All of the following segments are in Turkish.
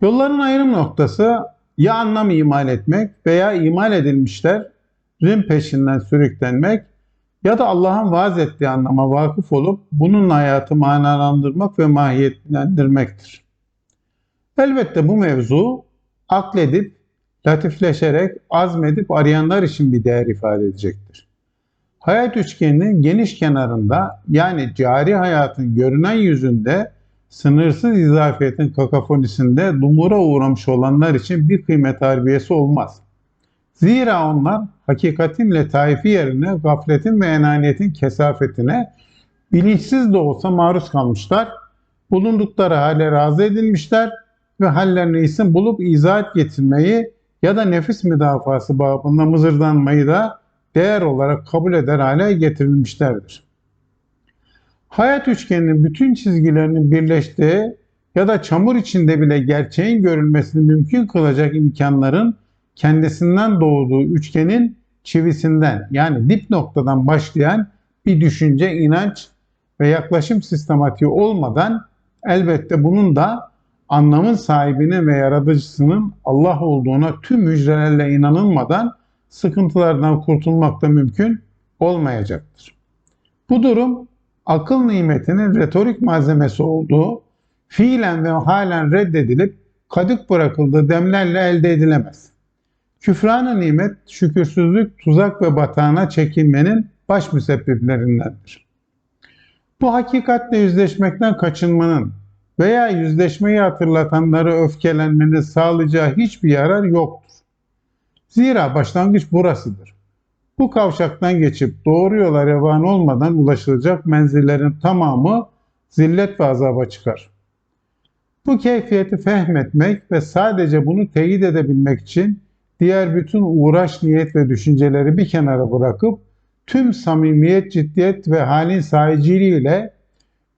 Yolların ayrım noktası ya anlam imal etmek veya imal edilmişlerin peşinden sürüklenmek ya da Allah'ın vaaz ettiği anlama vakıf olup bunun hayatı manalandırmak ve mahiyetlendirmektir. Elbette bu mevzu akledip, latifleşerek, azmedip arayanlar için bir değer ifade edecektir. Hayat üçgeninin geniş kenarında yani cari hayatın görünen yüzünde sınırsız izafiyetin kakafonisinde dumura uğramış olanlar için bir kıymet harbiyesi olmaz. Zira onlar hakikatin letaifi yerine gafletin ve enaniyetin kesafetine bilinçsiz de olsa maruz kalmışlar, bulundukları hale razı edilmişler ve hallerine isim bulup izahat getirmeyi ya da nefis müdafası babında mızırdanmayı da değer olarak kabul eder hale getirilmişlerdir. Hayat üçgeninin bütün çizgilerinin birleştiği ya da çamur içinde bile gerçeğin görülmesini mümkün kılacak imkanların kendisinden doğduğu üçgenin çivisinden yani dip noktadan başlayan bir düşünce, inanç ve yaklaşım sistematiği olmadan elbette bunun da anlamın sahibinin ve yaratıcısının Allah olduğuna tüm hücrelerle inanılmadan sıkıntılardan kurtulmak da mümkün olmayacaktır. Bu durum akıl nimetinin retorik malzemesi olduğu, fiilen ve halen reddedilip kadık bırakıldığı demlerle elde edilemez. Küfran-ı nimet, şükürsüzlük, tuzak ve batağına çekilmenin baş müsebbiplerindendir. Bu hakikatle yüzleşmekten kaçınmanın veya yüzleşmeyi hatırlatanları öfkelenmenin sağlayacağı hiçbir yarar yoktur. Zira başlangıç burasıdır. Bu kavşaktan geçip doğru yola revan olmadan ulaşılacak menzillerin tamamı zillet ve azaba çıkar. Bu keyfiyeti fehmetmek ve sadece bunu teyit edebilmek için diğer bütün uğraş, niyet ve düşünceleri bir kenara bırakıp tüm samimiyet, ciddiyet ve halin sahiciliğiyle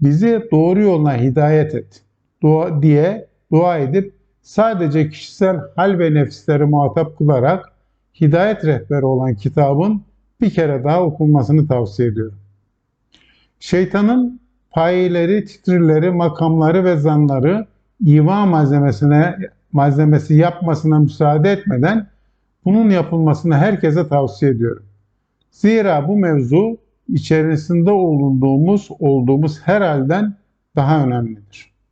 bizi doğru yoluna hidayet et dua diye dua edip sadece kişisel hal ve nefisleri muhatap kılarak hidayet rehberi olan kitabın bir kere daha okunmasını tavsiye ediyorum. Şeytanın payileri, titrirleri, makamları ve zanları iva malzemesine malzemesi yapmasına müsaade etmeden bunun yapılmasını herkese tavsiye ediyorum. Zira bu mevzu içerisinde olunduğumuz, olduğumuz her halden daha önemlidir.